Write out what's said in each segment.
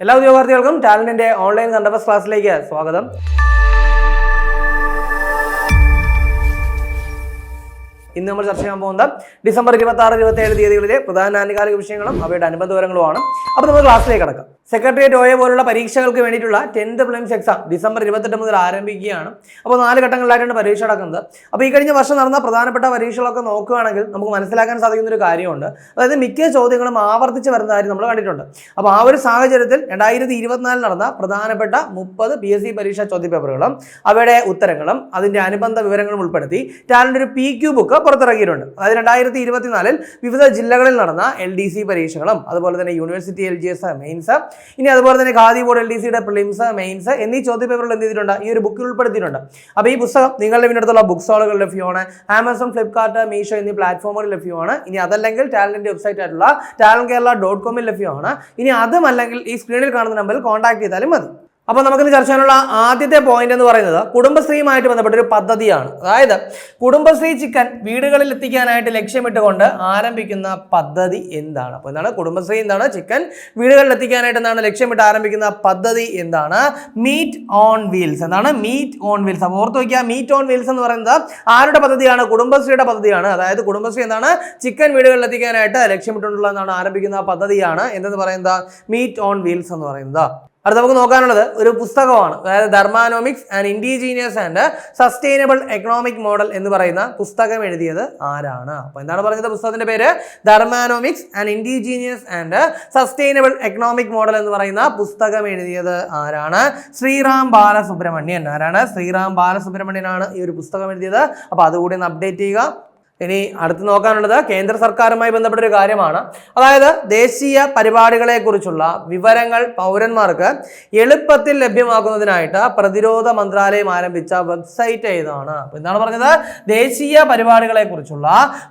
എല്ലാ ഉദ്യോഗാർത്ഥികൾക്കും ടാലന്റിന്റെ ഓൺലൈൻ കണ്ടഫസ് ക്ലാസ്സിലേക്ക് സ്വാഗതം. ഇന്ന് നമ്മൾ ചർച്ച ചെയ്യാൻ പോകുന്നത് ഡിസംബർ ഇരുപത്തി ആറ് ഇരുപത്തി ഏഴ് തീയതികളിലെ പ്രധാന ആനുകാലിക വിഷയങ്ങളും അവയുടെ അനുബന്ധ വിവരങ്ങളുമാണ്. അപ്പോൾ നമ്മൾ ക്ലാസ്സിലേക്ക് കടക്കാം. സെക്രട്ടേറിയറ്റ് ഒയെ പോലുള്ള പരീക്ഷകൾക്ക് വേണ്ടിയിട്ടുള്ള ടെൻത്ത് പ്രിലിംസ് എക്സാം ഡിസംബർ ഇരുപത്തെട്ട് മുതൽ ആരംഭിക്കുകയാണ്. അപ്പോൾ നാല് ഘട്ടങ്ങളിലായിട്ടാണ് പരീക്ഷ നടക്കുന്നത്. അപ്പോൾ ഈ കഴിഞ്ഞ വർഷം നടന്ന പ്രധാനപ്പെട്ട പരീക്ഷകളൊക്കെ നോക്കുകയാണെങ്കിൽ നമുക്ക് മനസ്സിലാക്കാൻ സാധിക്കുന്ന ഒരു കാര്യമുണ്ട്. അതായത് മിക്ക ചോദ്യങ്ങളും ആവർത്തിച്ച് വരുന്ന കാര്യം നമ്മൾ കണ്ടിട്ടുണ്ട്. അപ്പോൾ ആ ഒരു സാഹചര്യത്തിൽ രണ്ടായിരത്തി ഇരുപത്തിനാലിൽ നടന്ന പ്രധാനപ്പെട്ട മുപ്പത് പി എസ് സി പരീക്ഷാ ചോദ്യപേപ്പറുകളും അവയുടെ ഉത്തരങ്ങളും അതിന്റെ അനുബന്ധ വിവരങ്ങളും ഉൾപ്പെടുത്തി ടാലന്റ് ഒരു പി ക്യൂ ബുക്ക് പുറത്തിറക്കിയിട്ടുണ്ട്. അതായത് രണ്ടായിരത്തി ഇരുപത്തിനാലിൽ വിവിധ ജില്ലകളിൽ നടന്ന എൽ ഡി സി പരീക്ഷകളും അതുപോലെ തന്നെ university L G S mains ഇനി അതുപോലെ തന്നെ ഖാദി ബോർഡ് എൽ ഡി സിയുടെ പ്രിലിംസ് മെയിൻസ് എന്നീ ചോദ്യപേപ്പറുകൾ എന്ത് ചെയ്തിട്ടുണ്ട്? ഈ ഒരു ബുക്കിൽ ഉൾപ്പെടുത്തിയിട്ടുണ്ട്. അപ്പോൾ ഈ പുസ്തകം നിങ്ങളുടെ വീടിനടുത്തുള്ള ബുക്ക് സ്റ്റോളുകൾ ലഭ്യമാണ് ആമസോൺ ഫ്ലിപ്കാർട്ട് മീഷോ എന്നീ പ്ലാറ്റ്ഫോമുകളിൽ ലഭ്യമാണ് ഇനി അതല്ലെങ്കിൽ ടാലന്റ് വെബ്സൈറ്റ് ആയിട്ടുള്ള ടാലൻ കേരള ഡോട്ട് കോമിൽ ലഭ്യമാണ് ഇനി അതും അല്ലെങ്കിൽ ഈ സ്ക്രീനിൽ കാണുന്ന നമ്പറിൽ കോൺടാക്ട് ചെയ്താലും മതി. അപ്പോൾ നമുക്കിന്ന് ചർച്ച ചെയ്യാനുള്ള ആദ്യത്തെ പോയിന്റ് എന്ന് പറയുന്നത് കുടുംബശ്രീയുമായിട്ട് ബന്ധപ്പെട്ട ഒരു പദ്ധതിയാണ്. അതായത് കുടുംബശ്രീ ചിക്കൻ വീടുകളിൽ എത്തിക്കാനായിട്ട് ലക്ഷ്യമിട്ടുകൊണ്ട് ആരംഭിക്കുന്ന പദ്ധതി എന്താണ്? അപ്പോൾ എന്താണ്? കുടുംബശ്രീ എന്താണ്? ചിക്കൻ വീടുകളിൽ എത്തിക്കാനായിട്ട് എന്താണ് ലക്ഷ്യമിട്ട് ആരംഭിക്കുന്ന പദ്ധതി എന്താണ്? മീറ്റ് ഓൺ വീൽസ് എന്താണ്? മീറ്റ് ഓൺ വീൽസ് അപ്പോൾ ഓർത്ത് വയ്ക്കുക മീറ്റ് ഓൺ വീൽസ് എന്ന് പറയുന്നത് ആരുടെ പദ്ധതിയാണ്? കുടുംബശ്രീയുടെ പദ്ധതിയാണ്. അതായത് കുടുംബശ്രീ എന്താണ്? ചിക്കൻ വീടുകളിൽ എത്തിക്കാനായിട്ട് ലക്ഷ്യമിട്ടുള്ള എന്താണ്? ആരംഭിക്കുന്ന പദ്ധതിയാണ്. എന്തെന്ന് പറയുന്നത്? മീറ്റ് ഓൺ വീൽസ് എന്ന് പറയുന്നത്. അടുത്ത നമുക്ക് നോക്കാനുള്ളത് ഒരു പുസ്തകമാണ് അതായത് dharmanomics and indigenous and sustainable economic model എന്ന് പറയുന്ന പുസ്തകം എഴുതിയത് ആരാണ്? അപ്പോൾ എന്താണ് പറഞ്ഞത് പുസ്തകത്തിന്റെ പേര്? Dharmanomics and indigenous and sustainable economic model എന്ന് പറയുന്ന പുസ്തകം എഴുതിയത് ആരാണ്? ശ്രീറാം ബാലസുബ്രഹ്മണ്യൻ. ആരാണ്? ശ്രീറാം ബാലസുബ്രഹ്മണ്യനാണ് ഈ ഒരു പുസ്തകം എഴുതിയത്. അപ്പോൾ അതുകൂടി ഒന്ന് അപ്ഡേറ്റ് ചെയ്യുക. ഇനി അടുത്ത് നോക്കാനുള്ളത് കേന്ദ്ര സർക്കാരുമായി ബന്ധപ്പെട്ട ഒരു കാര്യമാണ്. അതായത് ദേശീയ പരിപാടികളെക്കുറിച്ചുള്ള വിവരങ്ങൾ പൗരന്മാർക്ക് എളുപ്പത്തിൽ ലഭ്യമാക്കുന്നതിനായിട്ട് പ്രതിരോധ മന്ത്രാലയം ആരംഭിച്ച വെബ്സൈറ്റ് ഏതാണ്? എന്താണ് പറഞ്ഞത്? ദേശീയ പരിപാടികളെക്കുറിച്ചുള്ള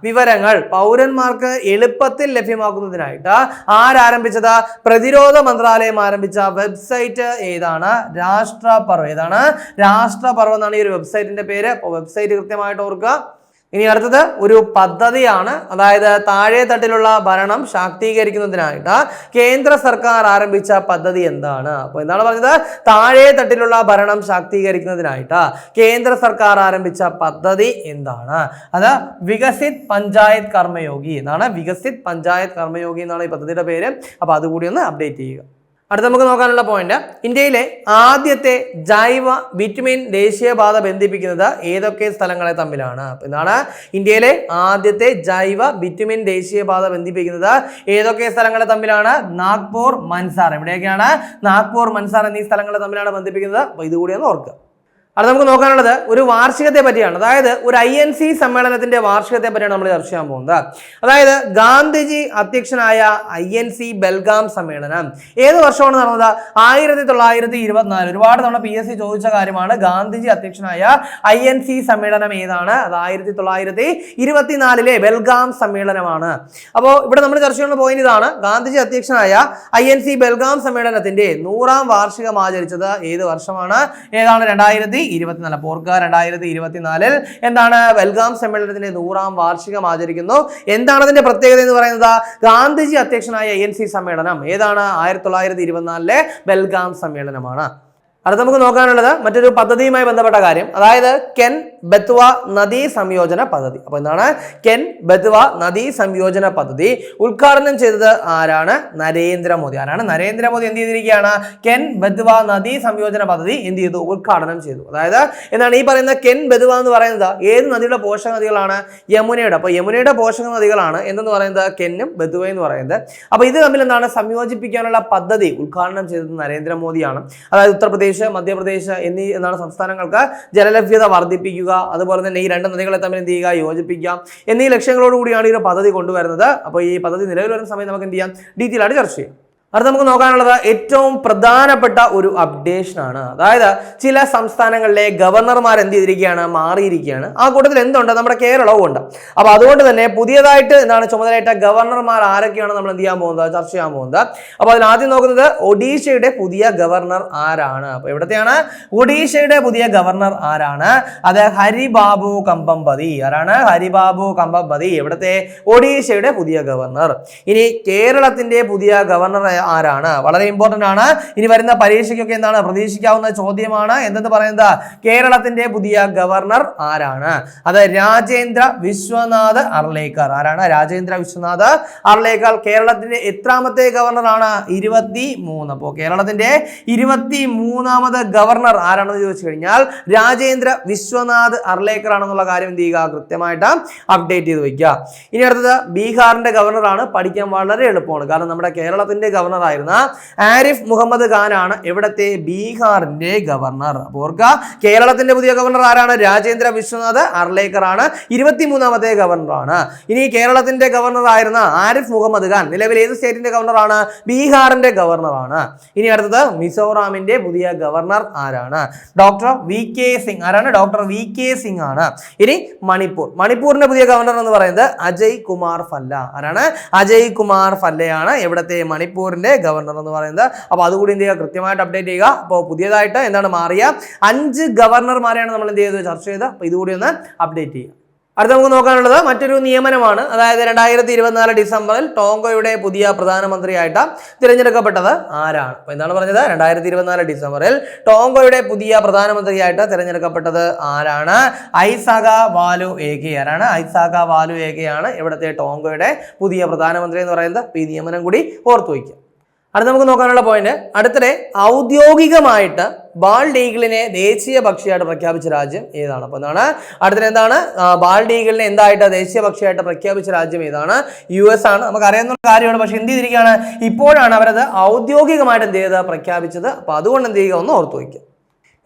വിവരങ്ങൾ പൗരന്മാർക്ക് എളുപ്പത്തിൽ ലഭ്യമാക്കുന്നതിനായിട്ട് ആരാരംഭിച്ചത്? പ്രതിരോധ മന്ത്രാലയം ആരംഭിച്ച വെബ്സൈറ്റ് ഏതാണ്? രാഷ്ട്രപർവ് ഏതാണ്? രാഷ്ട്രപർവ് എന്നാണ് ഈ ഒരു വെബ്സൈറ്റിന്റെ പേര്. വെബ്സൈറ്റ് കൃത്യമായിട്ട് ഓർക്കുക. ഇനി അടുത്തത് ഒരു പദ്ധതിയാണ്. അതായത് താഴെ തട്ടിലുള്ള ഭരണം ശാക്തീകരിക്കുന്നതിനായിട്ട് കേന്ദ്ര സർക്കാർ ആരംഭിച്ച പദ്ധതി എന്താണ്? അപ്പോൾ എന്താണ് പറഞ്ഞത്? താഴെ തട്ടിലുള്ള ഭരണം ശാക്തീകരിക്കുന്നതിനായിട്ട് കേന്ദ്ര സർക്കാർ ആരംഭിച്ച പദ്ധതി എന്താണ്? അത് വികസിത് പഞ്ചായത്ത് കർമ്മയോഗി എന്നാണ്. വികസിത് പഞ്ചായത്ത് കർമ്മയോഗി എന്നാണ് ഈ പദ്ധതിയുടെ പേര്. അപ്പോൾ അതുകൂടി ഒന്ന് അപ്ഡേറ്റ് ചെയ്യുക. അടുത്ത നമുക്ക് നോക്കാനുള്ള പോയിന്റ് ഇന്ത്യയിലെ ആദ്യത്തെ ജൈവ വിറ്റമിൻ ദേശീയപാത ബന്ധിപ്പിക്കുന്നത് ഏതൊക്കെ സ്ഥലങ്ങളെ തമ്മിലാണ്? ഇതാണ് ഇന്ത്യയിലെ ആദ്യത്തെ ജൈവ വിറ്റമിൻ ദേശീയപാത ബന്ധിപ്പിക്കുന്നത് ഏതൊക്കെ സ്ഥലങ്ങളെ തമ്മിലാണ്? നാഗ്പൂർ മൻസാർ. എവിടെയൊക്കെയാണ്? നാഗ്പൂർ മൻസാർ എന്നീ സ്ഥലങ്ങളെ തമ്മിലാണ് ബന്ധിപ്പിക്കുന്നത്. അപ്പോൾ ഇതുകൂടി ഒന്ന് ഓർക്കുക. അത് നമുക്ക് നോക്കാനുള്ളത് ഒരു വാർഷികത്തെ പറ്റിയാണ്. അതായത് ഒരു ഐ എൻ സി സമ്മേളനത്തിന്റെ വാർഷികത്തെ പറ്റിയാണ് നമ്മൾ ചർച്ച ചെയ്യാൻ പോകുന്നത്. അതായത് ഗാന്ധിജി അധ്യക്ഷനായ ഐ എൻ സി ബെൽഗാം സമ്മേളനം. ഏത് വർഷമാണ് നടന്നത്? ആയിരത്തി തൊള്ളായിരത്തി ഇരുപത്തിനാല് ഒരുപാട് തവണ പി എസ് സി ചോദിച്ച കാര്യമാണ് ഗാന്ധിജി അധ്യക്ഷനായ ഐ എൻ സി സമ്മേളനം ഏതാണ്? അത് ആയിരത്തി തൊള്ളായിരത്തി ഇരുപത്തിനാലിലെ ബെൽഗാം സമ്മേളനമാണ്. അപ്പോൾ ഇവിടെ നമ്മൾ ചർച്ച ചെയ്യുന്ന പോയിന്റ് ഇതാണ്. ഗാന്ധിജി അധ്യക്ഷനായ ഐ എൻ സി ബെൽഗാം സമ്മേളനത്തിന്റെ നൂറാം വാർഷികം ആചരിച്ചത് ഏത് വർഷമാണ്? ഏതാണ്? രണ്ടായിരത്തി ഇരുപത്തിനാല് പോർക്ക രണ്ടായിരത്തി ഇരുപത്തിനാലിൽ എന്താണ് വെൽഗാം സമ്മേളനത്തിന്റെ നൂറാം വാർഷികം ആചരിക്കുന്നു. എന്താണ് അതിന്റെ പ്രത്യേകത എന്ന് പറയുന്നത്? ഗാന്ധിജി അധ്യക്ഷനായ എൻ സി സമ്മേളനം. ഏതാണ്? ആയിരത്തി തൊള്ളായിരത്തി ഇരുപത്തിനാലിലെ ബെൽഗാം സമ്മേളനമാണ്. അടുത്ത നമുക്ക് നോക്കാനുള്ളത് മറ്റൊരു പദ്ധതിയുമായി ബന്ധപ്പെട്ട കാര്യം. അതായത് കെൻ ബത്വ നദീ സംയോജന പദ്ധതി. അപ്പോൾ എന്താണ് കെൻ ബത്വ നദീ സംയോജന പദ്ധതി. ഉദ്ഘാടനം ചെയ്തത് ആരാണ്? നരേന്ദ്രമോദി. ആരാണ്? നരേന്ദ്രമോദി എന്ത് ചെയ്തിരിക്കുകയാണ്? കെൻ ബത്വ നദീ സംയോജന പദ്ധതി എന്ത് ചെയ്തു? ഉദ്ഘാടനം ചെയ്തു. അതായത് എന്താണ് ഈ പറയുന്ന കെൻ ബത്വ എന്ന് പറയുന്നത് ഏത് നദിയുടെ പോഷക നദികളാണ്? യമുനയുടെ. അപ്പോൾ യമുനയുടെ പോഷക നദികളാണ് എന്തെന്ന് പറയുന്നത്? കെന്നും ബത്വ എന്ന് പറയുന്നത്. അപ്പോൾ ഇത് തമ്മിൽ എന്താണ് സംയോജിപ്പിക്കാനുള്ള പദ്ധതി? ഉദ്ഘാടനം ചെയ്തത് നരേന്ദ്രമോദിയാണ്. അതായത് ഉത്തർപ്രദേശ് മധ്യപ്രദേശ് എന്നീ എന്താണ് സംസ്ഥാനങ്ങൾക്ക് ജലലഭ്യത വർദ്ധിപ്പിക്കുക. അതുപോലെ തന്നെ ഈ രണ്ട് നദികളെ തമ്മിൽ എന്ത് ചെയ്യുക? യോജിപ്പിക്കുക എന്നീ ലക്ഷ്യങ്ങളോടുകൂടിയാണ് ഈ ഒരു പദ്ധതി കൊണ്ടുവരുന്നത്. അപ്പോൾ ഈ പദ്ധതി നിലവിൽ വരുന്ന സമയം നമുക്ക് എന്ത് ചെയ്യാം? ഡീറ്റെയിൽ ആയിട്ട് ചർച്ച ചെയ്യാം. അടുത്ത നമുക്ക് നോക്കാനുള്ളത് ഏറ്റവും പ്രധാനപ്പെട്ട ഒരു അപ്ഡേഷൻ ആണ്. അതായത് ചില സംസ്ഥാനങ്ങളിലെ ഗവർണർമാർ എന്ത് ചെയ്തിരിക്കുകയാണ്? മാറിയിരിക്കുകയാണ്. ആ കൂട്ടത്തിൽ എന്തുണ്ട്? നമ്മുടെ കേരളവും ഉണ്ട്. അപ്പോൾ അതുകൊണ്ട് തന്നെ പുതിയതായിട്ട് എന്താണ് ചുമതലയേറ്റ ഗവർണർമാർ ആരൊക്കെയാണ് നമ്മൾ എന്ത് ചെയ്യാൻ പോകുന്നത്? ചർച്ച ചെയ്യാൻ പോകുന്നത്. അപ്പോൾ അതിൽ ആദ്യം നോക്കുന്നത് ഒഡീഷയുടെ പുതിയ ഗവർണർ ആരാണ്? അപ്പോൾ എവിടത്തെയാണ്? ഒഡീഷയുടെ പുതിയ ഗവർണർ ആരാണ്? അത് ഹരിബാബു കമ്പംപതി. ആരാണ്? ഹരിബാബു കമ്പംപതി. എവിടത്തെ? ഒഡീഷയുടെ പുതിയ ഗവർണർ ഇനി കേരളത്തിന്റെ പുതിയ ഗവർണർ ആരാണ്? വളരെ ഇമ്പോർട്ടന്റ് ആണ്. ഇനി വരുന്ന പരീക്ഷയ്ക്കൊക്കെ എന്താണ്? പ്രതീക്ഷിക്കാവുന്ന ചോദ്യമാണ്. എന്തെന്ന് പറയുന്നത്? കേരളത്തിന്റെ പുതിയ ഗവർണർ ആരാണ്? അത് രാജേന്ദ്ര വിശ്വനാഥ് അർലേക്കർ. ആരാണ്? രാജേന്ദ്ര വിശ്വനാഥ് അർലേക്കർ. കേരളത്തിന്റെ എത്രാമത്തെ ഗവർണറാണ് ഇരുപത്തി മൂന്ന് അപ്പോൾ കേരളത്തിന്റെ ഇരുപത്തി മൂന്നാമത് ഗവർണർ ആരാണെന്ന് ചോദിച്ചു കഴിഞ്ഞാൽ രാജേന്ദ്ര വിശ്വനാഥ് അർലേക്കർ ആണെന്നുള്ള കാര്യം എന്ത് ചെയ്യുക? കൃത്യമായിട്ട് അപ്ഡേറ്റ് ചെയ്ത് വയ്ക്കുക ഇനി അടുത്തത് ബീഹാറിന്റെ ഗവർണർ ആണ്. പഠിക്കാൻ വളരെ എളുപ്പമാണ്. കാരണം നമ്മുടെ കേരളത്തിന്റെ ആയിരുന്ന ആരിഫ് മുഹമ്മദ് ഖാനാണ് ഇവിടത്തെ ബീഹാറിന്റെ ഗവർണർ. അപ്പോൾ കേരളത്തിന്റെ പുതിയ ഗവർണർ ആരാണ്? രാജേന്ദ്ര വിശ്വനാഥ് അർലേക്കർ ആണ് ഇരുപത്തിമൂന്നാമത്തെ ഗവർണറാണ്. ഇനി കേരളത്തിന്റെ ഗവർണർ ആയിരുന്ന ആരിഫ് മുഹമ്മദ് ഖാൻ നിലവിൽ ഏത് സ്റ്റേറ്റിന്റെ ഗവർണറാണ്? ബീഹാറിന്റെ ഗവർണറാണ്. ഇനി അടുത്തത് മിസോറാമിന്റെ പുതിയ ഗവർണർ ആരാണ്? Doctor V K Singh. ആരാണ്? ഡോക്ടർ വി കെ സിംഗ് ആണ്. ഇനി മണിപ്പൂർ. മണിപ്പൂരിന്റെ പുതിയ ഗവർണർ എന്ന് പറയുന്നത് അജയ് കുമാർ ഫല്ല. ആരാണ്? അജയ് കുമാർ ഫല്ലയാണ് ഇവിടുത്തെ മണിപ്പൂരിന്റെ ഗവർണർ എന്ന് പറയുന്നത്. അപ്പോൾ അതുകൂടി എന്ത് ചെയ്യുക? കൃത്യമായിട്ട് അപ്ഡേറ്റ് ചെയ്യുക. അപ്പോൾ പുതിയതായിട്ട് എന്താണ് മാറിയ? അഞ്ച് ഗവർണർമാരെയാണ് നമ്മൾ എന്ത് ചെയ്തത്? ചർച്ച ചെയ്ത് അപ്പോൾ ഇതുകൂടി ഒന്ന് അപ്ഡേറ്റ് ചെയ്യുക. അടുത്ത നമുക്ക് നോക്കാനുള്ളത് മറ്റൊരു നിയമനമാണ്. അതായത് രണ്ടായിരത്തി ഇരുപത്തിനാല് ഡിസംബറിൽ ടോങ്കോയുടെ പുതിയ പ്രധാനമന്ത്രിയായിട്ട് തിരഞ്ഞെടുക്കപ്പെട്ടത് ആരാണ്? അപ്പോൾ എന്താണ് പറഞ്ഞത്? രണ്ടായിരത്തി ഇരുപത്തിനാല് ഡിസംബറിൽ ടോങ്കോയുടെ പുതിയ പ്രധാനമന്ത്രിയായിട്ട് തിരഞ്ഞെടുക്കപ്പെട്ടത് ആരാണ്? ഐസാഗ വാലു ഏകെ. ആരാണ്? ഐസാഗ വാലു ഏകയാണ് ഇവിടുത്തെ ടോങ്കോയുടെ പുതിയ പ്രധാനമന്ത്രി എന്ന് പറയുന്നത്. ഈ നിയമനം കൂടി ഓർത്തു വയ്ക്കുക. അടുത്ത നമുക്ക് നോക്കാനുള്ള പോയിന്റ് അടുത്തിടെ ഔദ്യോഗികമായിട്ട് ബാൾഡ് ഈഗിളിനെ ദേശീയ പക്ഷിയായിട്ട് പ്രഖ്യാപിച്ച രാജ്യം ഏതാണ്? അപ്പോൾ എന്താണ്? അടുത്തിടെ എന്താണ്? ബാൾഡീഗിളിനെ എന്തായിട്ട് ദേശീയ പക്ഷിയായിട്ട് പ്രഖ്യാപിച്ച രാജ്യം ഏതാണ്? യു എസ് ആണ്. നമുക്ക് അറിയാവുന്ന കാര്യമാണ്. പക്ഷെ എന്ത് ചെയ്തിരിക്കുകയാണ്? ഇപ്പോഴാണ് അവരത് ഔദ്യോഗികമായിട്ട് എന്ത് ചെയ്തത്? പ്രഖ്യാപിച്ചത്. അപ്പോൾ അതുകൊണ്ട് എന്ത് ചെയ്യുക? ഒന്ന് ഓർത്തു വയ്ക്കുക.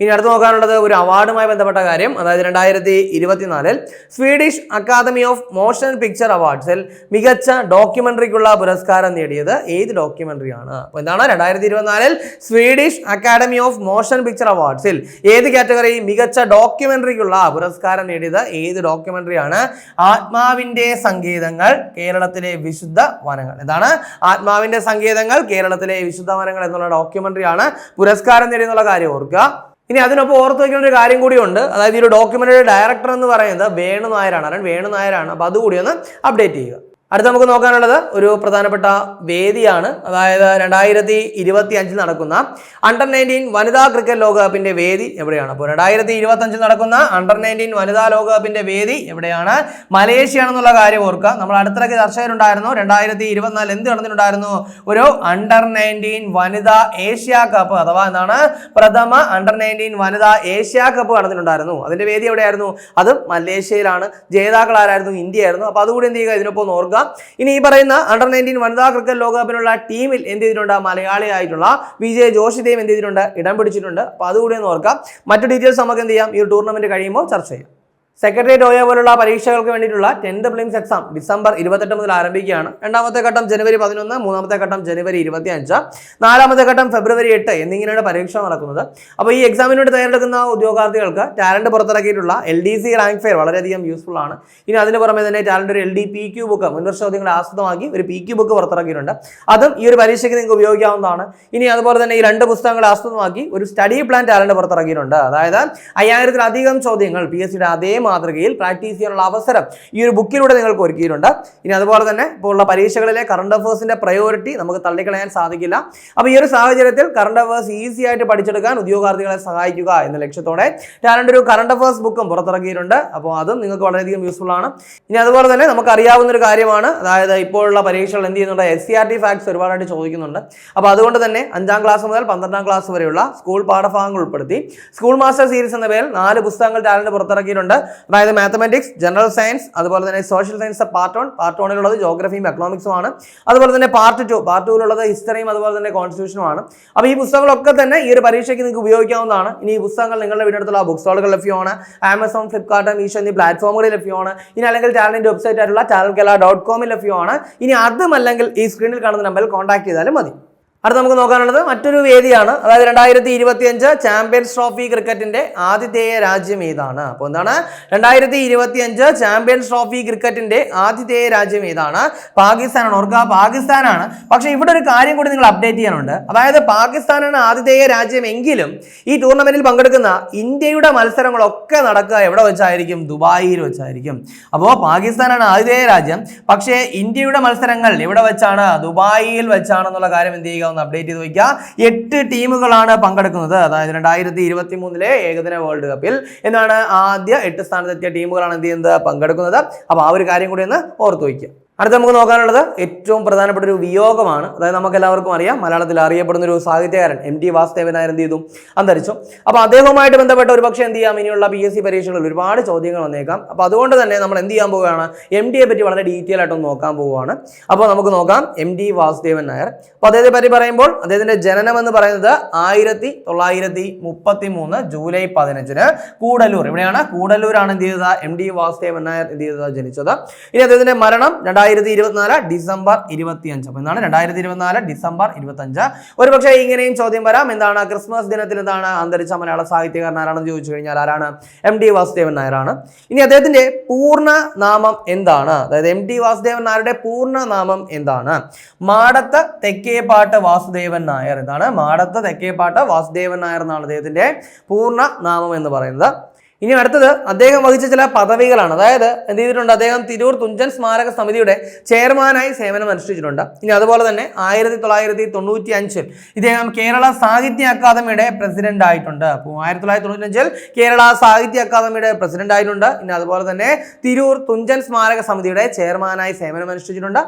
ഇനി അടുത്ത് നോക്കാനുള്ളത് ഒരു അവാർഡുമായി ബന്ധപ്പെട്ട കാര്യം. അതായത് രണ്ടായിരത്തി ഇരുപത്തിനാലിൽ Swedish academy of motion picture അവാർഡ്സിൽ മികച്ച ഡോക്യുമെന്ററിക്കുള്ള പുരസ്കാരം നേടിയത് ഏത് ഡോക്യുമെന്ററിയാണ്? അപ്പോൾ എന്താണ്? രണ്ടായിരത്തി ഇരുപത്തിനാലിൽ Swedish academy of motion picture അവാർഡ്സിൽ ഏത് കാറ്റഗറി മികച്ച ഡോക്യുമെന്ററിക്കുള്ള പുരസ്കാരം നേടിയത് ഏത് ഡോക്യുമെന്ററിയാണ്? ആത്മാവിന്റെ സങ്കേതങ്ങൾ കേരളത്തിലെ വിശുദ്ധ വനങ്ങൾ. എന്താണ്? ആത്മാവിന്റെ സങ്കേതങ്ങൾ കേരളത്തിലെ വിശുദ്ധ വനങ്ങൾ എന്നുള്ള ഡോക്യുമെന്ററിയാണ് പുരസ്കാരം നേടിയെന്നുള്ള കാര്യം ഓർക്കുക. ഇനി അതിനൊപ്പം ഓർത്ത് വയ്ക്കുന്ന ഒരു കാര്യം കൂടിയുണ്ട്. അതായത് ഈ ഒരു ഡോക്യുമെന്ററി ഡയറക്ടർ എന്ന് പറയുന്നത് വേണു നായരാണ്. അല്ലെങ്കിൽ വേണു നായരാണ്. അപ്പോൾ അതുകൂടി ഒന്ന് അപ്ഡേറ്റ് ചെയ്യുക. അടുത്ത നമുക്ക് നോക്കാനുള്ളത് ഒരു പ്രധാനപ്പെട്ട വേദിയാണ്. അതായത് രണ്ടായിരത്തി ഇരുപത്തി അഞ്ചിൽ നടക്കുന്ന അണ്ടർ നയന്റീൻ വനിതാ ക്രിക്കറ്റ് ലോകകപ്പിന്റെ വേദി എവിടെയാണ്? അപ്പോൾ രണ്ടായിരത്തി ഇരുപത്തി അഞ്ചിൽ നടക്കുന്ന അണ്ടർ നയന്റീൻ വനിതാ ലോകകപ്പിന്റെ വേദി എവിടെയാണ്? മലേഷ്യ ആണെന്നുള്ള കാര്യം ഓർക്കുക. നമ്മൾ അടുത്തിടയ്ക്ക് ചർച്ചയിലുണ്ടായിരുന്നു രണ്ടായിരത്തി ഇരുപത്തിനാല് എന്ത് നടന്നിട്ടുണ്ടായിരുന്നു? ഒരു അണ്ടർ നയന്റീൻ വനിതാ ഏഷ്യ കപ്പ് അഥവാ എന്താണ്? പ്രഥമ അണ്ടർ നയന്റീൻ വനിതാ ഏഷ്യ കപ്പ് നടന്നിട്ടുണ്ടായിരുന്നു. അതിന്റെ വേദി എവിടെയായിരുന്നു? അത് മലേഷ്യയിലാണ്. ജേതാക്കൾ ആരായിരുന്നു? ഇന്ത്യ ആയിരുന്നു അപ്പോൾ അതുകൂടി എന്ത് ചെയ്യുക? ഇതിനൊപ്പം ഒന്ന് ഇനി ഈ പറയുന്ന അണ്ടർ നയന്റീൻ വനിതാ ക്രിക്കറ്റ് ലോകകപ്പിനുള്ള ടീമിൽ എന്ത് ചെയ്തിട്ടുണ്ട്? മലയാളിയായിട്ടുള്ള വിജയ് ജോഷിദേവ് എന്ത് ചെയ്തിട്ടുണ്ട്? ഇടം പിടിച്ചിട്ടുണ്ട്. അപ്പോൾ അതുകൂടി ഒന്ന് ഓർക്കാം. മറ്റു ഡീറ്റെയിൽസ് നമുക്ക് എന്ത് ചെയ്യാം? ഈ ടൂർണമെന്റ് കഴിയുമ്പോൾ ചർച്ച ചെയ്യാം. സെക്രട്ടേറിയറ്റ് ഒയ പോലുള്ള പരീക്ഷകൾക്ക് വേണ്ടിയിട്ടുള്ള ടെൻത്ത് പ്ലിംസ് എക്സാം ഡിസംബർ ഇരുപത്തെട്ട് മുതൽ ആരംഭിക്കുകയാണ്. രണ്ടാമത്തെ ഘട്ടം ജനുവരി പതിനൊന്ന് മൂന്നാമത്തെ ഘട്ടം ജനുവരി ഇരുപത്തി അഞ്ച് നാലാമത്തെ ഘട്ടം ഫെബ്രുവരി എട്ട് എന്നിങ്ങനെയാണ് പരീക്ഷ നടക്കുന്നത്. അപ്പോൾ ഈ എക്സാമിന് വേണ്ടി തയ്യാറെടുക്കുന്ന ഉദ്യോഗാർത്ഥികൾക്ക് talent പുറത്തിറക്കിയിട്ടുള്ള L D C rank fair വളരെയധികം യൂസ്ഫുൾ ആണ്. ഇനി അതിന് പുറമെ തന്നെ ടാലന്റ് ഒരു L D P Q book മുൻവർഷ ചോദ്യങ്ങളെ ആസ്പദമാക്കി ഒരു പി ക്യൂ ബുക്ക് പുറത്തിറക്കിയിട്ടുണ്ട്. അതും ഈ ഒരു പരീക്ഷയ്ക്ക് നിങ്ങൾക്ക് ഉപയോഗിക്കാവുന്നതാണ്. ഇനി അതുപോലെ തന്നെ ഈ രണ്ട് പുസ്തകങ്ങളെ ആസ്പദമാക്കി ഒരു സ്റ്റഡി പ്ലാൻ ടാലന്റ് പുറത്തിറക്കിയിട്ടുണ്ട്. അതായത് അയ്യായിരത്തിലധികം ചോദ്യങ്ങൾ പി എസ് സിയുടെ അതേ മാതൃകയിൽ പ്രാക്ടീസ് ചെയ്യാനുള്ള അവസരം ഈ ഒരു ബുക്കിലൂടെ നിങ്ങൾക്ക് ഒരുക്കിയിട്ടുണ്ട്. ഇനി അതുപോലെ തന്നെ ഇപ്പോൾ ഉള്ള പരീക്ഷകളിലെ കറണ്ട് അഫേഴ്സിന്റെ പ്രയോറിറ്റി നമുക്ക് തള്ളിക്കളയാൻ സാധിക്കില്ല. അപ്പോൾ ഈ ഒരു സാഹചര്യത്തിൽ കറണ്ട് അഫേഴ്സ് ഈസി ആയിട്ട് പഠിച്ചെടുക്കാൻ ഉദ്യോഗാർത്ഥികളെ സഹായിക്കുക എന്ന ലക്ഷ്യത്തോടെ ടാലന്റ് ഒരു കറണ്ട് അഫേഴ്സ് ബുക്കും പുറത്തിറക്കിയിട്ടുണ്ട്. അപ്പോൾ അതും നിങ്ങൾക്ക് വളരെയധികം യൂസ്ഫുൾ ആണ്. ഇനി അതുപോലെ തന്നെ നമുക്ക് അറിയാവുന്ന ഒരു കാര്യമാണ്. അതായത് ഇപ്പോഴുള്ള പരീക്ഷകൾ എന്ത് ചെയ്യുന്നുണ്ട്? S C R T facts ഒരുപാടായിട്ട് ചോദിക്കുന്നുണ്ട്. അപ്പോൾ അതുകൊണ്ട് തന്നെ അഞ്ചാം ക്ലാസ് മുതൽ പന്ത്രണ്ടാം ക്ലാസ് വരെയുള്ള സ്കൂൾ പാഠഭാഗങ്ങൾ ഉൾപ്പെടുത്തി സ്കൂൾ മാസ്റ്റർ സീരീസ് എന്ന പേരിൽ നാല് പുസ്തകങ്ങൾ ടാലന്റ് പുറത്തിറക്കിയിട്ടുണ്ട്. അതായത് മാത്തമാറ്റിക്സ് ജനറൽ സയൻസ് അതുപോലെ തന്നെ social science part one part വണ്ണിലുള്ളത് ജോഗ്രഫിയും എക്കണോമിക്സും ആണ്. അതുപോലെ തന്നെ പാർട്ട് ടു പാർട്ട് ടുവിലുള്ളത് ഹിസ്റ്ററിയും അതുപോലെ തന്നെ കോൺസ്റ്റിറ്റ്യൂഷനും ആണ്. അപ്പോൾ ഈ പുസ്തകങ്ങളൊക്കെ തന്നെ ഈ ഒരു പരീക്ഷയ്ക്ക് നിങ്ങൾക്ക് ഉപയോഗിക്കാവുന്നതാണ്. ഇനി ഈ പുസ്തകങ്ങൾ നിങ്ങളുടെ വീടിനടുത്തുള്ള ബുക്ക് സ്റ്റോളുകൾ ലഭ്യമാണ്. ആമസോൺ ഫ്ലിപ്കാർട്ട് മീഷോ എന്നീ പ്ലാറ്റ്ഫോമുകളിൽ ലഭ്യമാണ്. ഇനി അല്ലെങ്കിൽ ടാലന്റ് വെബ്സൈറ്റ് ആയിട്ടുള്ള ടാലൻ കേരള ഡോട്ട് കോമിൽ ലഭ്യമാണ്. ഇനി അതുമല്ലെങ്കിൽ ഈ സ്ക്രീനിൽ കാണുന്ന നമ്പറിൽ കോൺടാക്ട് ചെയ്താലും മതി. അടുത്ത നമുക്ക് നോക്കാനുള്ളത് മറ്റൊരു വേദിയാണ്. അതായത് രണ്ടായിരത്തി ഇരുപത്തി അഞ്ച് ചാമ്പ്യൻസ് ട്രോഫി ക്രിക്കറ്റിന്റെ ആതിഥേയ രാജ്യം ഏതാണ്? അപ്പോൾ എന്താണ്? രണ്ടായിരത്തി ഇരുപത്തി അഞ്ച് ചാമ്പ്യൻസ് ട്രോഫി ക്രിക്കറ്റിന്റെ ആതിഥേയ രാജ്യം ഏതാണ്? പാകിസ്ഥാനാണ്. ഓർക്കുക പാകിസ്ഥാനാണ്. പക്ഷേ ഇവിടെ ഒരു കാര്യം കൂടി നിങ്ങൾ അപ്ഡേറ്റ് ചെയ്യാനുണ്ട്. അതായത് പാകിസ്ഥാനാണ് ആതിഥേയ രാജ്യം എങ്കിലും ഈ ടൂർണമെന്റിൽ പങ്കെടുക്കുന്ന ഇന്ത്യയുടെ മത്സരങ്ങളൊക്കെ നടക്കുക എവിടെ വെച്ചായിരിക്കും? ദുബായിൽ വെച്ചായിരിക്കും. അപ്പോൾ പാകിസ്ഥാനാണ് ആതിഥേയ രാജ്യം. പക്ഷേ ഇന്ത്യയുടെ മത്സരങ്ങൾ എവിടെ വെച്ചാണ്? ദുബായിൽ വെച്ചാണെന്നുള്ള കാര്യം എന്ത് ചെയ്യുക? ഒന്ന് അപ്ഡേറ്റ് ചെയ്ത് വയ്ക്കുക. എട്ട് ടീമുകളാണ് പങ്കെടുക്കുന്നത്. അതായത് രണ്ടായിരത്തി ഇരുപത്തി മൂന്നിലെ ഏകദിന വേൾഡ് കപ്പിൽ എന്നാണ് ആദ്യ എട്ട് സ്ഥാനത്തെത്തിയ ടീമുകളാണ് എന്ത് ചെയ്യുന്നത്? പങ്കെടുക്കുന്നത്. അപ്പോൾ ആ ഒരു കാര്യം കൂടി ഒന്ന് ഓർത്ത് വയ്ക്കുക. അടുത്ത നമുക്ക് നോക്കാനുള്ളത് ഏറ്റവും പ്രധാനപ്പെട്ട ഒരു വിയോഗമാണ്. അതായത് നമുക്ക് എല്ലാവർക്കും അറിയാം മലയാളത്തിൽ അറിയപ്പെടുന്ന ഒരു സാഹിത്യകാരൻ എം ടി വാസുദേവൻ എന്ത് ചെയ്തു? അന്തരിച്ചു. അപ്പോൾ അദ്ദേഹവുമായിട്ട് ബന്ധപ്പെട്ട ഒരു പക്ഷേ എന്ത് ചെയ്യാം? ഇനിയുള്ള പി എസ് സി പരീക്ഷകളിൽ ഒരുപാട് ചോദ്യങ്ങൾ വന്നേക്കാം. അപ്പോൾ അതുകൊണ്ട് തന്നെ നമ്മൾ എന്ത് ചെയ്യാൻ പോവുകയാണ്? എം ഡിയെ പറ്റി വളരെ ഡീറ്റെയിൽ ആയിട്ടൊന്ന് നോക്കാൻ പോവുകയാണ്. അപ്പോൾ നമുക്ക് നോക്കാം എം ടി വാസുദേവൻ നായർ. അപ്പോൾ അദ്ദേഹത്തെ പറ്റി പറയുമ്പോൾ അദ്ദേഹത്തിന്റെ ജനനം എന്ന് പറയുന്നത് ആയിരത്തി തൊള്ളായിരത്തി മുപ്പത്തി മൂന്ന് ജൂലൈ പതിനഞ്ചിന് കൂടല്ലൂർ ഇവിടെയാണ് കൂടലൂരാണ് എന്ത് ചെയ്തത്? എം ഡി വാസുദേവൻ നായർ എന്ത് ചെയ്തത്? ജനിച്ചത്. ഇനി അദ്ദേഹത്തിന്റെ മരണം രണ്ടായിരത്തി ഇരുപത്തിനാല് ഡിസംബർ ഇരുപത്തി അഞ്ച് അപ്പോൾ എന്താണ് രണ്ടായിരത്തി ഇരുപത്തിനാല് ഡിസംബർ ഇരുപത്തി അഞ്ച് ഒരു പക്ഷേ ഇങ്ങനെയും ചോദ്യം വരാം. എന്താണ് ക്രിസ്മസ് ദിനത്തിൽ എന്താണ് അന്തരിച്ച മലയാള സാഹിത്യകാരൻ ആരാണെന്ന് ചോദിച്ചു കഴിഞ്ഞാൽ ആരാണ്? എം ഡി വാസുദേവൻ നായരാണ്. ഇനി അദ്ദേഹത്തിന്റെ പൂർണ നാമം എന്താണ്? അതായത് എം ഡി വാസുദേവൻ നായരുടെ പൂർണ നാമം എന്താണ്? മാടത്ത് തെക്കേപ്പാട്ട് വാസുദേവൻ നായർ. എന്താണ്? മാടത്ത് തെക്കേപ്പാട്ട് വാസുദേവൻ നായർ എന്നാണ് അദ്ദേഹത്തിന്റെ പൂർണ നാമം എന്ന് പറയുന്നത്. ഇനി അടുത്തത് അദ്ദേഹം വഹിച്ച ചില പദവികളാണ്. അതായത് എന്ത് ചെയ്തിട്ടുണ്ട്? അദ്ദേഹം തിരൂർ തുഞ്ചൻ സ്മാരക സമിതിയുടെ ചെയർമാനായി സേവനം അനുഷ്ഠിച്ചിട്ടുണ്ട്. ഇനി അതുപോലെ തന്നെ ആയിരത്തി തൊള്ളായിരത്തി തൊണ്ണൂറ്റി അഞ്ചിൽ ഇദ്ദേഹം കേരള സാഹിത്യ അക്കാദമിയുടെ പ്രസിഡന്റ് ആയിട്ടുണ്ട്. അപ്പോൾ ആയിരത്തി തൊള്ളായിരത്തി തൊണ്ണൂറ്റി അഞ്ചിൽ കേരള സാഹിത്യ അക്കാദമിയുടെ പ്രസിഡന്റ് ആയിട്ടുണ്ട്. ഇനി അതുപോലെ തന്നെ തിരൂർ തുഞ്ചൻ സ്മാരക സമിതിയുടെ ചെയർമാനായി സേവനം അനുഷ്ഠിച്ചിട്ടുണ്ട്.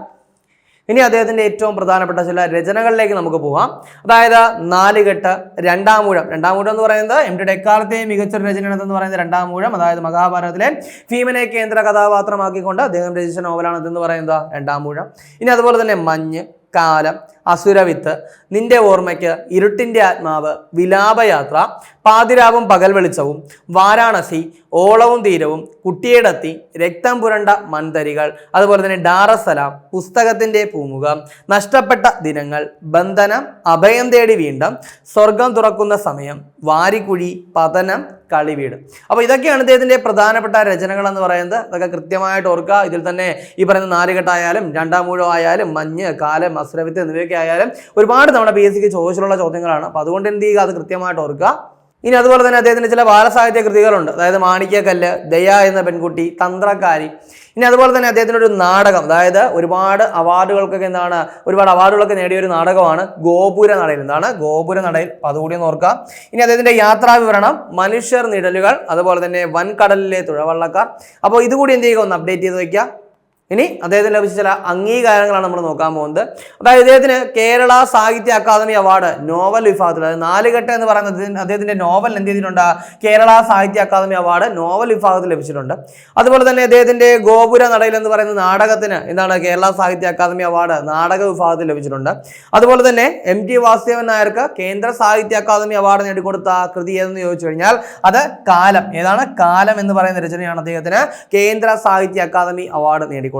ഇനി അദ്ദേഹത്തിന്റെ ഏറ്റവും പ്രധാനപ്പെട്ട ചില രചനകളിലേക്ക് നമുക്ക് പോകാം. അതായത് നാലുകെട്ട് രണ്ടാമൂഴം രണ്ടാമൂഴം രണ്ടാം മൂഴം എന്ന് പറയുന്നത് എം ടി ഡെക്കാലത്തെ മികച്ചൊരു രചന എന്ന് പറയുന്നത് രണ്ടാമൂഴം അതായത് മഹാഭാരതത്തിലെ ഭീമനെ കേന്ദ്ര കഥാപാത്രമാക്കിക്കൊണ്ട് അദ്ദേഹം രചിച്ച നോവലാണ് ഇതെന്ന് പറയുന്നത് രണ്ടാമൂഴം ഇനി അതുപോലെ തന്നെ മഞ്ഞ് കാലം അസുരവിത്ത് നിന്റെ ഓർമ്മയ്ക്ക് ഇരുട്ടിന്റെ ആത്മാവ് വിലാപയാത്ര പാതിരാവും പകൽ വെളിച്ചവും വാരാണസി ഓളവും തീരവും കുട്ടിയേടത്തി രക്തം പുരണ്ട മൺതരികൾ അതുപോലെ തന്നെ ഡാറസലാം പുസ്തകത്തിന്റെ പൂമുഖം നഷ്ടപ്പെട്ട ദിനങ്ങൾ ബന്ധനം അഭയം തേടി വീണ്ടും സ്വർഗം തുറക്കുന്ന സമയം വാരിക്കുഴി പതനം കളിവീട്. അപ്പോൾ ഇതൊക്കെയാണ് ഇദ്ദേഹത്തിന്റെ പ്രധാനപ്പെട്ട രചനകൾ എന്ന് പറയുന്നത്. അതൊക്കെ കൃത്യമായിട്ട് ഓർക്കുക. ഇതിൽ തന്നെ ഈ പറയുന്ന നാലുകെട്ടായാലും രണ്ടാം മൂഴോ ആയാലും മഞ്ഞ് കാലം അസുരവിത്ത് എന്നിവയൊക്കെ ആയാലും ഒരുപാട് തവണ പി എസ് സിക്ക് ചോദിച്ചിട്ടുള്ള ചോദ്യങ്ങളാണ്. അപ്പോൾ അതുകൊണ്ട് എന്ത് ചെയ്യുക? അത് കൃത്യമായിട്ട് ഓർക്കുക. ഇനി അതുപോലെ തന്നെ അദ്ദേഹത്തിന് ചില ബാലസാഹിത്യ കൃതികളുണ്ട്. അതായത് മാണിക്യക്കല്ല് ദയ എന്ന പെൺകുട്ടി തന്ത്രക്കാരി. ഇനി അതുപോലെ തന്നെ അദ്ദേഹത്തിന്റെ ഒരു നാടകം. അതായത് ഒരുപാട് അവാർഡുകൾക്കൊക്കെ എന്താണ്? ഒരുപാട് അവാർഡുകളൊക്കെ നേടിയ ഒരു നാടകമാണ് ഗോപുര നടയിൽ എന്താണ്? ഗോപുര നടയിൽ അതുകൂടി ഒന്ന് ഇനി അദ്ദേഹത്തിന്റെ യാത്രാ വിവരണം മനുഷ്യർ നിഴലുകൾ അതുപോലെ തന്നെ വൻകടലിലെ തുഴവള്ളക്കാർ. അപ്പോൾ ഇതുകൂടി എന്ത് ചെയ്യുക? ഒന്ന് അപ്ഡേറ്റ് ചെയ്ത് വയ്ക്കുക ഇനി അദ്ദേഹത്തിന് ലഭിച്ച ചില അംഗീകാരങ്ങളാണ് നമ്മൾ നോക്കാൻ പോകുന്നത്. അതായത് ഇദ്ദേഹത്തിന് കേരള സാഹിത്യ അക്കാദമി അവാർഡ് നോവൽ വിഭാഗത്തിൽ അതായത് നാലുകെട്ട് എന്ന് പറയുന്നത് അദ്ദേഹത്തിന് അദ്ദേഹത്തിന്റെ നോവൽ എന്ത് ചെയ്തിട്ടുണ്ട്? കേരള സാഹിത്യ അക്കാദമി അവാർഡ് നോവൽ വിഭാഗത്തിൽ ലഭിച്ചിട്ടുണ്ട്. അതുപോലെ തന്നെ അദ്ദേഹത്തിന്റെ ഗോപുര നടയിൽ എന്ന് പറയുന്ന നാടകത്തിന് എന്താണ് കേരള സാഹിത്യ അക്കാദമി അവാർഡ് നാടക വിഭാഗത്തിൽ ലഭിച്ചിട്ടുണ്ട്. അതുപോലെ തന്നെ എം ടി വാസുദേവൻ നായർക്ക് കേന്ദ്ര സാഹിത്യ അക്കാദമി അവാർഡ് നേടിക്കൊടുത്ത കൃതി ഏതെന്ന് ചോദിച്ചു കഴിഞ്ഞാൽ അത് കാലം. ഏതാണ്? കാലം എന്ന് പറയുന്ന രചനയാണ് അദ്ദേഹത്തിന് കേന്ദ്ര സാഹിത്യ അക്കാദമി അവാർഡ് നേടിക്കൊടുത്തത്.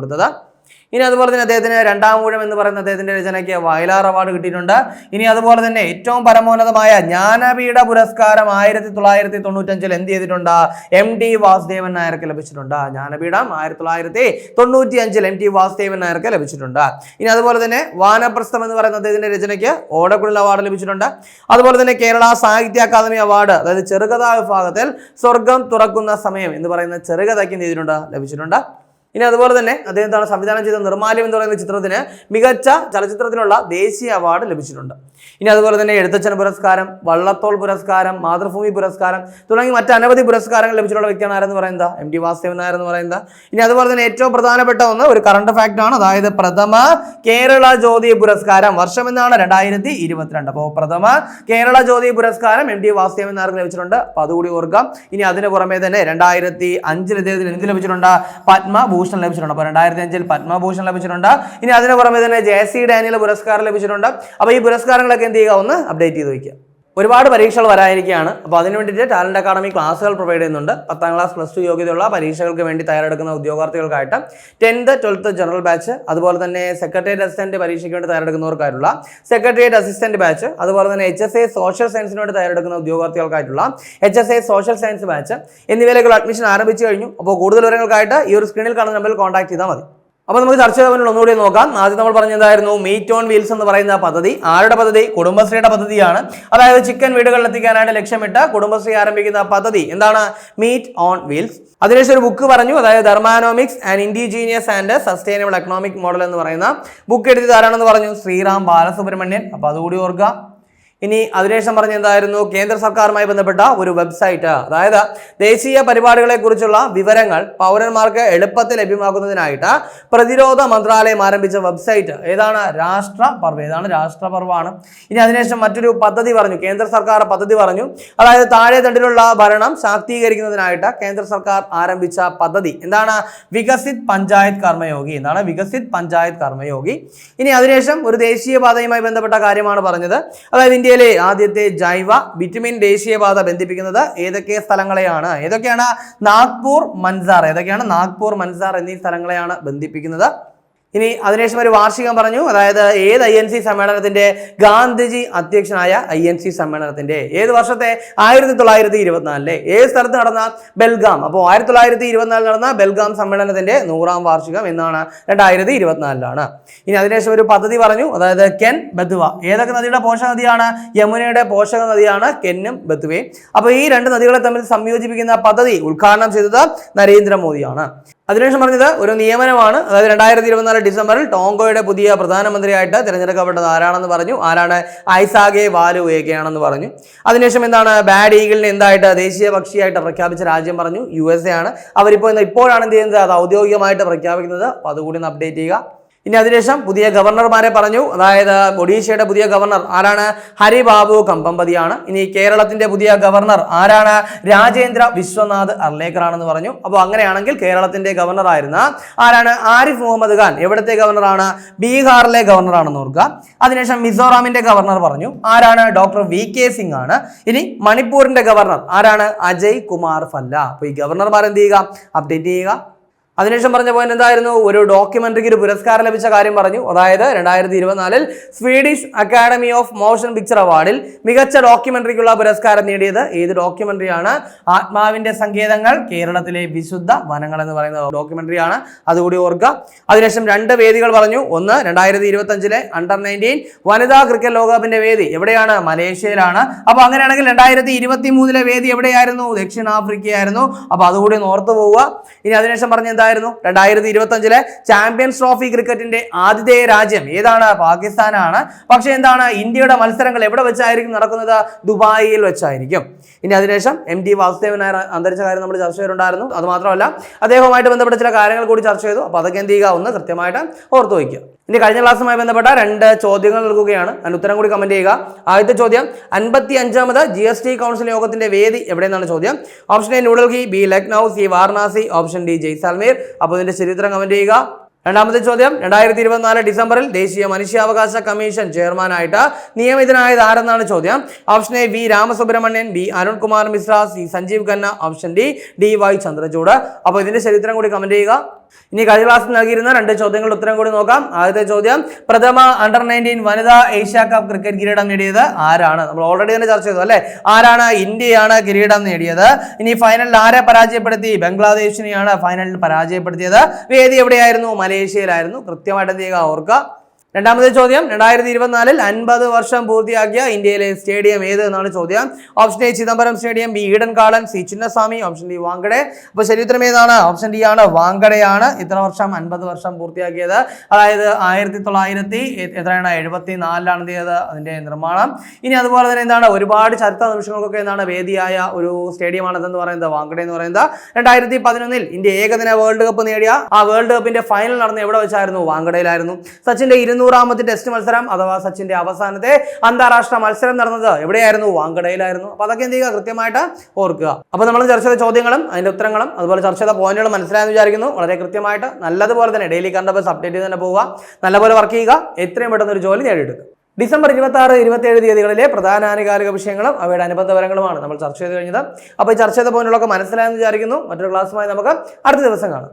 ഇനി അതുപോലെ തന്നെ അദ്ദേഹത്തിന് രണ്ടാം ഊഴം എന്ന് പറയുന്ന അദ്ദേഹത്തിന്റെ രചനയ്ക്ക് വയലാർ അവാർഡ് കിട്ടിയിട്ടുണ്ട്. ഇനി അതുപോലെ തന്നെ ഏറ്റവും പരമോന്നതമായ ജ്ഞാനപീഠ പുരസ്കാരം ആയിരത്തി തൊള്ളായിരത്തി തൊണ്ണൂറ്റഞ്ചിൽ എന്ത് ചെയ്തിട്ടുണ്ട്? എം ടി വാസുദേവൻ നായർക്ക് ലഭിച്ചിട്ടുണ്ട്. ജ്ഞാനപീഠം ആയിരത്തി തൊള്ളായിരത്തി തൊണ്ണൂറ്റി അഞ്ചിൽ എം ടി വാസുദേവൻ നായർക്ക് ലഭിച്ചിട്ടുണ്ട്. ഇനി അതുപോലെ തന്നെ വാനപ്രസ്ഥം എന്ന് പറയുന്ന അദ്ദേഹത്തിന്റെ രചനയ്ക്ക് ഓടക്കുഴൽ അവാർഡ് ലഭിച്ചിട്ടുണ്ട്. അതുപോലെ തന്നെ കേരള സാഹിത്യ അക്കാദമി അവാർഡ് അതായത് ചെറുകഥാ വിഭാഗത്തിൽ സ്വർഗം തുറക്കുന്ന സമയം എന്ന് പറയുന്ന ചെറുകഥയ്ക്ക് എന്ത് ചെയ്തിട്ടുണ്ട്? ലഭിച്ചിട്ടുണ്ട്. ഇനി അതുപോലെ തന്നെ അദ്ദേഹം എന്താണ് സംവിധാനം ചെയ്ത നിർമ്മാല്യം എന്ന് പറയുന്ന ചിത്രത്തിന് മികച്ച ചലച്ചിത്രത്തിനുള്ള ദേശീയ അവാർഡ് ലഭിച്ചിട്ടുണ്ട്. ഇനി അതുപോലെ തന്നെ എഴുത്തച്ഛൻ പുരസ്കാരം വള്ളത്തോൾ പുരസ്കാരം മാതൃഭൂമി പുരസ്കാരം തുടങ്ങി മറ്റനവധി പുരസ്കാരങ്ങൾ ലഭിച്ചിട്ടുള്ള വ്യക്തിയാണ് ആരെന്ന് പറയുന്നത്? എം ടി വാസുദേവൻ നായർ എന്ന് പറയുന്നത്. ഇനി അതുപോലെ തന്നെ ഏറ്റവും പ്രധാനപ്പെട്ട ഒന്ന് ഒരു കറണ്ട് ആണ്. അതായത് പ്രഥമ കേരള ജ്യോതി പുരസ്കാരം വർഷം എന്നാണ് രണ്ടായിരത്തി ഇരുപത്തിരണ്ട്. അപ്പോൾ പ്രഥമ കേരള ജ്യോതി പുരസ്കാരം എം ടി വാസുദേവൻ നായർക്ക് ലഭിച്ചിട്ടുണ്ട്. അപ്പോൾ അതുകൂടി ഓർക്കാം. ഇനി അതിന് പുറമെ തന്നെ രണ്ടായിരത്തി അഞ്ചിൽ ഇദ്ദേഹത്തിന് എന്ത് ലഭിച്ചിട്ടുണ്ട്? പത്മഭൂഷൺ ലഭിച്ചിട്ടുണ്ട്. അപ്പോൾ രണ്ടായിരത്തി അഞ്ചിൽ പത്മഭൂഷൺ ലഭിച്ചിട്ടുണ്ട്. ഇനി അതിന് പുറമെ തന്നെ ജെ സി ഡാനിയൽ പുരസ്കാരം ലഭിച്ചിട്ടുണ്ട്. അപ്പോൾ ഈ പുരസ്കാരങ്ങളൊക്കെ എന്ത് ചെയ്യുക? ഒന്ന് അപ്ഡേറ്റ് ചെയ്ത് വയ്ക്കുക ഒരുപാട് പരീക്ഷകൾ വരാനിരിക്കുകയാണ്. അപ്പോൾ അതിന് വേണ്ടിയിട്ട് ടാലന്റ് അക്കാഡമി ക്ലാസ്സുകൾ പ്രൊവൈഡ് ചെയ്യുന്നുണ്ട്. പത്താം ക്ലാസ് പ്ലസ് ടു യോഗ്യതയുള്ള പരീക്ഷകൾക്ക് വേണ്ടി തയ്യാറെടുക്കുന്ന ഉദ്യോഗാർത്ഥികൾക്കായിട്ട് ടെൻത്ത് ട്വൽത്ത് ജനറൽ ബാച്ച് അതുപോലെ തന്നെ സെക്രട്ടേറിയറ്റ് അസിസ്റ്റന്റ് പരീക്ഷയ്ക്ക് വേണ്ടി തയ്യാറെടുക്കുന്നവർക്കായിട്ടുള്ള സെക്രട്ടേറിയറ്റ് അസിസ്റ്റന്റ് ബാച്ച് അതുപോലെ തന്നെ എച്ച് എസ് എ സോഷ്യൽ സയൻസിന് വേണ്ടി തയ്യാറെടുക്കുന്ന ഉദ്യോഗാർത്ഥികൾക്കായിട്ടുള്ള H S A social science batch എന്നിവയിലേക്കുള്ള admission ആരംഭിച്ചു കഴിഞ്ഞു. അപ്പോൾ കൂടുതൽ വിവരങ്ങൾക്കായിട്ട് ഈ ഒരു സ്ക്രീനിൽ കാണുന്ന നമ്പറിൽ കോൺടാക്ട് ചെയ്താൽ മതി. അപ്പോൾ നമുക്ക് ചർച്ച ചെയ്തവരിൽ ഒന്നുകൂടി നോക്കാം. ആദ്യം നമ്മൾ പറഞ്ഞതായിരുന്നു മീറ്റ് ഓൺ വീൽസ് എന്ന് പറയുന്ന പദ്ധതി. ആരുടെ പദ്ധതി? കുടുംബശ്രീയുടെ പദ്ധതിയാണ്. അതായത് ചിക്കൻ വീടുകളിൽ എത്തിക്കാനായിട്ട് ലക്ഷ്യമിട്ട് കുടുംബശ്രീ ആരംഭിക്കുന്ന പദ്ധതി എന്താണ്? മീറ്റ് ഓൺ വീൽസ് അതിനുശേഷം ഒരു ബുക്ക് പറഞ്ഞു. അതായത് dharmanomics and indigenous and sustainable economic model എന്ന് പറയുന്ന ബുക്ക് എഴുതി ആരാണെന്ന് പറഞ്ഞു? ശ്രീറാം ബാലസുബ്രഹ്മണ്യൻ. അപ്പോൾ അതുകൂടി ഓർക്കുക. ഇനി അതിനുശേഷം പറഞ്ഞ എന്തായിരുന്നു? കേന്ദ്ര സർക്കാരുമായി ബന്ധപ്പെട്ട ഒരു വെബ്സൈറ്റ് അതായത് ദേശീയ പരിപാടികളെ കുറിച്ചുള്ള വിവരങ്ങൾ പൗരന്മാർക്ക് എളുപ്പത്തിൽ ലഭ്യമാക്കുന്നതിനായിട്ട് പ്രതിരോധ മന്ത്രാലയം ആരംഭിച്ച വെബ്സൈറ്റ് ഏതാണ്? രാഷ്ട്രപർവ് ഏതാണ് രാഷ്ട്രപർവാണ് ഇനി അതിനുശേഷം മറ്റൊരു പദ്ധതി പറഞ്ഞു. കേന്ദ്ര സർക്കാർ പദ്ധതി പറഞ്ഞു. അതായത് താഴെ തട്ടിലുള്ള ഭരണം ശാക്തീകരിക്കുന്നതിനായിട്ട് കേന്ദ്ര സർക്കാർ ആരംഭിച്ച പദ്ധതി. എന്താണ്? വികസിത് പഞ്ചായത്ത് കർമ്മയോഗി. എന്താണ്? വികസിത് പഞ്ചായത്ത് കർമ്മയോഗി. ഇനി അതിനുശേഷം ഒരു ദേശീയ പാതയുമായി ബന്ധപ്പെട്ട കാര്യമാണ് പറഞ്ഞത്. അതായത് ഇന്ത്യയിലെ ആദ്യത്തെ ജൈവ വിറ്റമിൻ ദേശീയപാത ബന്ധിപ്പിക്കുന്നത് ഏതൊക്കെ സ്ഥലങ്ങളെയാണ്? ഏതൊക്കെയാണ് നാഗ്പൂർ മൻസാർ? ഏതൊക്കെയാണ് നാഗ്പൂർ മൻസാർ എന്നീ സ്ഥലങ്ങളെയാണ് ബന്ധിപ്പിക്കുന്നത്? ഇനി അതിനുശേഷം ഒരു വാർഷികം പറഞ്ഞു. അതായത് ഏത് ഐ എൻ സി സമ്മേളനത്തിന്റെ ഗാന്ധിജി അധ്യക്ഷനായ ഐ എൻ സി സമ്മേളനത്തിന്റെ ഏത് വർഷത്തെ? ആയിരത്തി തൊള്ളായിരത്തി ഇരുപത്തിനാലിലെ ഏത് സ്ഥലത്ത് നടന്ന? ബെൽഗാം. അപ്പോൾ ആയിരത്തി തൊള്ളായിരത്തി ഇരുപത്തിനാലിൽ നടന്ന ബെൽഗാം സമ്മേളനത്തിന്റെ നൂറാം വാർഷികം എന്നാണ് രണ്ടായിരത്തി ഇരുപത്തിനാലിലാണ് ഇനി അതിനുശേഷം ഒരു പദ്ധതി പറഞ്ഞു. അതായത് കെൻ ബദ്വ. ഏതൊക്കെ നദിയുടെ പോഷക നദിയാണ്? യമുനയുടെ പോഷക നദിയാണ് കെന്നും ബദ്വയും. അപ്പോൾ ഈ രണ്ട് നദികളെ തമ്മിൽ സംയോജിപ്പിക്കുന്ന പദ്ധതി ഉദ്ഘാടനം ചെയ്തത് നരേന്ദ്രമോദിയാണ്. അതിനുശേഷം പറഞ്ഞത് ഒരു നിയമനമാണ്. അതായത് രണ്ടായിരത്തി ഇരുപത്തിനാല് ഡിസംബറിൽ ടോങ്കോയുടെ പുതിയ പ്രധാനമന്ത്രിയായിട്ട് തിരഞ്ഞെടുക്കപ്പെട്ടത് ആരാണെന്ന് പറഞ്ഞു. ആരാണ്? ഐസാഗെ വാലു ഏകയാണെന്ന് പറഞ്ഞു. അതിനുശേഷം എന്താണ്? ബാഡ് ഈഗിളിനെ എന്തായിട്ട് ദേശീയ പക്ഷിയായിട്ട് പ്രഖ്യാപിച്ച രാജ്യം പറഞ്ഞു. യു എസ് എ ആണ്. അവരിപ്പോൾ ഇപ്പോഴാണ് എന്ത് ചെയ്യുന്നത്? അത് ഔദ്യോഗികമായിട്ട് പ്രഖ്യാപിക്കുന്നത്. അപ്പോൾ അതുകൂടി ഒന്ന് അപ്ഡേറ്റ് ചെയ്യുക. ഇനി അതിനുശേഷം പുതിയ ഗവർണർമാരെ പറഞ്ഞു. അതായത് ഒഡീഷയുടെ പുതിയ ഗവർണർ ആരാണ്? ഹരിബാബു കമ്പമ്പതിയാണ്. ഇനി കേരളത്തിന്റെ പുതിയ ഗവർണർ ആരാണ്? രാജേന്ദ്ര വിശ്വനാഥ് അർലേക്കർ ആണെന്ന് പറഞ്ഞു. അപ്പോൾ അങ്ങനെയാണെങ്കിൽ കേരളത്തിന്റെ ഗവർണർ ആയിരുന്ന ആരാണ്? ആരിഫ് മുഹമ്മദ് ഖാൻ. എവിടുത്തെ ഗവർണറാണ്? ബീഹാറിലെ ഗവർണറാണെന്ന് ഓർക്കുക. അതിനുശേഷം മിസോറാമിന്റെ ഗവർണർ പറഞ്ഞു. ആരാണ്? ഡോക്ടർ വി കെ സിംഗ് ആണ്. ഇനി മണിപ്പൂരിന്റെ ഗവർണർ ആരാണ്? അജയ് കുമാർ ഫല്ല. അപ്പോൾ ഈ ഗവർണർമാർ എന്ത് ചെയ്യുക? അപ്ഡേറ്റ് ചെയ്യുക. അതിനുശേഷം പറഞ്ഞ പോയിന്റ് എന്തായിരുന്നു? ഒരു ഡോക്യുമെന്ററിക്ക് ഒരു പുരസ്കാരം ലഭിച്ച കാര്യം പറഞ്ഞു. അതായത് രണ്ടായിരത്തി ഇരുപത്തിനാലിൽ Swedish academy of motion picture അവാർഡിൽ മികച്ച ഡോക്യുമെന്ററിക്കുള്ള പുരസ്കാരം നേടിയത്. ഏത് ഡോക്യുമെന്ററിയാണ് ആത്മാവിന്റെ സങ്കേതങ്ങൾ കേരളത്തിലെ വിശുദ്ധ വനങ്ങൾ എന്ന് പറയുന്ന ഡോക്യുമെന്ററിയാണ് അതുകൂടി ഓർക്കുക. അതിനുശേഷം രണ്ട് വേദികൾ പറഞ്ഞു. ഒന്ന് രണ്ടായിരത്തി ഇരുപത്തി അഞ്ചിലെ അണ്ടർ നയന്റീൻ വനിതാ ക്രിക്കറ്റ് ലോകകപ്പിന്റെ വേദി എവിടെയാണ്? മലേഷ്യയിലാണ്. അപ്പോൾ അങ്ങനെയാണെങ്കിൽ രണ്ടായിരത്തി ഇരുപത്തി മൂന്നിലെ വേദി എവിടെയായിരുന്നു? ദക്ഷിണാഫ്രിക്കയായിരുന്നു. അപ്പോൾ അതുകൂടി ഓർത്തു പോവുക. ഇനി അതിനുശേഷം പറഞ്ഞ എന്തായിരുന്നു രണ്ടായിരത്തി ഇരുപത്തി അഞ്ചിലെ ചാമ്പ്യൻസ് ട്രോഫി ക്രിക്കറ്റിന്റെ ആതിഥേയ രാജ്യം. ഏതാണ്? പാകിസ്ഥാനാണ്. പക്ഷേ എന്താണ്? ഇന്ത്യയുടെ മത്സരങ്ങൾ എവിടെ വെച്ചായിരിക്കും നടക്കുന്നത്? ദുബായിൽ വെച്ചായിരിക്കും. ഇനി അതിനുശേഷം എം ടി വാസുദേവൻ നായർ അന്തരിച്ച കാര്യം നമ്മൾ ചർച്ച ചെയ്തിട്ടുണ്ടായിരുന്നു. അത് മാത്രമല്ല അദ്ദേഹവുമായിട്ട് ബന്ധപ്പെട്ട ചില കാര്യങ്ങൾ കൂടി ചർച്ച ചെയ്തു. അപ്പോൾ അതൊക്കെ എന്ത് ചെയ്യുക? ഒന്ന് കൃത്യമായിട്ട് ഓർത്തു വയ്ക്കുക. ഇനി കഴിഞ്ഞ ക്ലാസ്സുമായി ബന്ധപ്പെട്ട രണ്ട് ചോദ്യങ്ങൾ നൽകുകയാണ്. അതിന് ഉത്തരം കൂടി കമന്റ് ചെയ്യുക. ആദ്യത്തെ ചോദ്യം അൻപത്തി അഞ്ചാമത് ജി എസ് ടി കൗൺസിൽ യോഗത്തിന്റെ വേദി എവിടെയെന്നാണ് ചോദ്യം. Option A New Delhi B Lucknow C Varanasi option D Jaisalmer അപ്പോൾ ഇതിന്റെ ശരിയുത്തരം കമന്റ് ചെയ്യുക. രണ്ടാമത്തെ ചോദ്യം രണ്ടായിരത്തി ഇരുപത്തിനാല് ഡിസംബറിൽ ദേശീയ മനുഷ്യാവകാശ കമ്മീഷൻ ചെയർമാനായിട്ട് നിയമിതനായത് ആരെന്നാണ് ചോദ്യം? Option A V Ramasubramanian B Arun Kumar Mishra C Sanjiv Khanna option D D Y Chandrachud. അപ്പോൾ ഇതിന്റെ ചരിത്രം കൂടി കമന്റ് ചെയ്യുക. ഇനി കഴിഞ്ഞ ക്ലാസ്സിൽ നൽകിയിരുന്ന രണ്ട് ചോദ്യങ്ങളുടെ ഉത്തരം കൂടി നോക്കാം. ആദ്യത്തെ ചോദ്യം പ്രഥമ അണ്ടർ നയന്റീൻ വനിതാ ഏഷ്യ കപ്പ് ക്രിക്കറ്റ് കിരീടം നേടിയത് ആരാണ്? നമ്മൾ ഓൾറെഡി തന്നെ ചർച്ച ചെയ്തു അല്ലേ? ആരാണ് ഇന്ത്യയാണ് കിരീടം നേടിയത്? ഇനി ഫൈനലിൽ ആരെ പരാജയപ്പെടുത്തി? ബംഗ്ലാദേശിനെയാണ് ഫൈനലിൽ പരാജയപ്പെടുത്തിയത്. വേദി എവിടെയായിരുന്നു? മലേഷ്യയിലായിരുന്നു. കൃത്യമായിട്ട് എന്ത് ചെയ്യുക? ഓർക്കുക. രണ്ടാമത്തെ ചോദ്യം രണ്ടായിരത്തി ഇരുപത്തിനാലിൽ അൻപത് വർഷം പൂർത്തിയാക്കിയ ഇന്ത്യയിലെ സ്റ്റേഡിയം ഏത് എന്നാണ് ചോദ്യം? Option A Chidambaram stadium B Eden kalan C Chinnaswamy option D Wankhede അപ്പോൾ ശരി ഉത്തരം ഏതാണ്? ഓപ്ഷൻ ഡി ആണ് വാങ്കഡയാണ് ഇത്ര വർഷം അൻപത് വർഷം പൂർത്തിയാക്കിയത്. അതായത് ആയിരത്തി തൊള്ളായിരത്തി എത്രയാണ്? എഴുപത്തി നാലിലാണ് എന്ത് അതിന്റെ നിർമ്മാണം. ഇനി അതുപോലെ തന്നെ എന്താണ്? ഒരുപാട് ചരിത്ര നിമിഷങ്ങൾക്കൊക്കെ എന്താണ് വേദിയായ ഒരു സ്റ്റേഡിയമാണ് എന്ന് പറയുന്നത് വാങ്കഡെ എന്ന് പറയുന്നത്. രണ്ടായിരത്തി പതിനൊന്നിൽ ഇന്ത്യ ഏകദിന വേൾഡ് കപ്പ് നേടിയ ആ വേൾഡ് കപ്പിന്റെ ഫൈനൽ നടന്ന എവിടെ വെച്ചായിരുന്നു? വാങ്കഡയിലായിരുന്നു സച്ചിന്റെ ഇരുന്നൂറാമത്തെ ടെസ്റ്റ് മത്സരം അഥവാ സച്ചിന്റെ അവസാനത്തെ അന്താരാഷ്ട്ര മത്സരം നടന്നത് എവിടെയായിരുന്നു? വാങ്കടയിലായിരുന്നു. അപ്പോൾ അതൊക്കെ എന്ത് ചെയ്യുക? കൃത്യമായിട്ട് ഓർക്കുക. അപ്പോൾ നമ്മൾ ചർച്ച ചെയ്ത ചോദ്യങ്ങളും അതിന്റെ ഉത്തരങ്ങളും അതുപോലെ ചർച്ച ചെയ്ത പോയിന്റുകളും മനസ്സിലായെന്ന് വിചാരിക്കുന്നു. വളരെ കൃത്യമായിട്ട് നല്ലതുപോലെ തന്നെ ഡെയിലി കറണ്ട് ബസ് അപ്ഡേറ്റ് ചെയ്ത് തന്നെ പോവുക. നല്ലപോലെ വർക്ക് ചെയ്യുക. എത്രയും പെട്ടെന്ന് ഒരു ജോലി നേടിയെടുക്കുക. ഡിസംബർ ഇരുപത്തി ആറ് ഇരുപത്തി ഏഴ് തീയതികളിലെ പ്രധാന ആനുകാലിക വിഷയങ്ങളും അവയുടെ അനുബന്ധ വിവരങ്ങളുമാണ് നമ്മൾ ചർച്ച ചെയ്ത് കഴിഞ്ഞത്. അപ്പോൾ ചർച്ച ചെയ്ത പോയിന്റുകളൊക്കെ മനസ്സിലായെന്ന് വിചാരിക്കുന്നു. മറ്റൊരു ക്ലാസ്സുമായി നമുക്ക് അടുത്ത ദിവസം കാണാം.